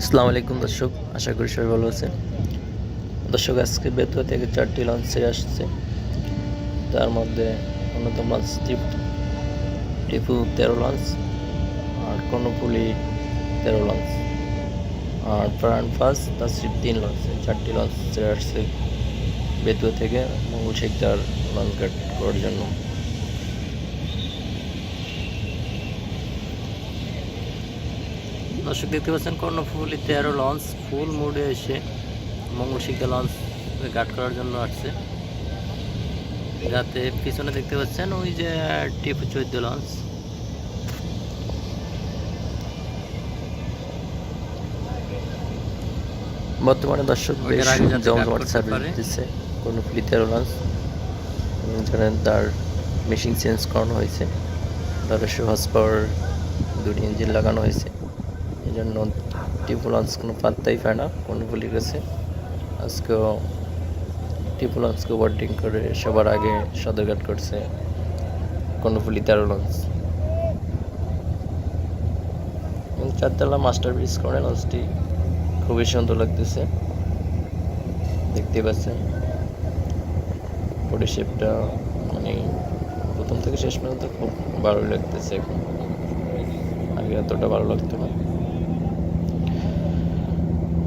আসসালামু আলাইকুম দর্শক, আশা করি সবাই ভালো আছেন। দর্শক, আজকে বেতুয়া থেকে চারটি লঞ্চ ছেড়ে আসছে। তার মধ্যে অন্যতম লঞ্চ টিপু তেরো লঞ্চ আর কর্ণফুলি তেরো লঞ্চ আর প্রাণ ফার্স্ট তার তিন লঞ্চ চারটি লঞ্চ ছেড়ে আসছে বেতুয়া থেকে। মঙ্গল শেখদার লঞ্চ ঘাট করার জন্য। দর্শক দেখতে পাচ্ছেন কর্ণফুলি তেরো লঞ্চ ফুল মুডে এসে মঙ্গল শিক্ষা লঞ্চ গার্ড করার জন্য আসছে। যাতে পিছনে দেখতে পাচ্ছেন ওই যে টিপু চোদ্দ লঞ্চ বর্তমানে দর্শক বেশ আগে যাতে জমজমাট সার্ভিস দিচ্ছে কর্ণফুলি তেরো লঞ্চ তার মেশিন চেঞ্জ করানো হয়েছে। তেরোশো হর্স পাওয়ার দুটি ইঞ্জিন লাগানো হয়েছে। এই জন্য টিপু লঞ্চ কোনো পাত্তাই পায় না কর্ণফুলির কাছে আজকেও টিপু লঞ্চকে ওয়ার্ডিং করে সবার আগে সদরঘাট করছে কর্ণফুলি তেরো লঞ্চ। এবং চারতলা মাস্টার ব্রিজ করে লঞ্চটি খুবই সুন্দর লাগতেছে, দেখতে পাচ্ছেন। বডি শেপটা মানে প্রথম থেকে শেষ পর্যন্ত খুব ভালোই লাগতেছে এখন। আগে এতটা ভালো লাগতো না।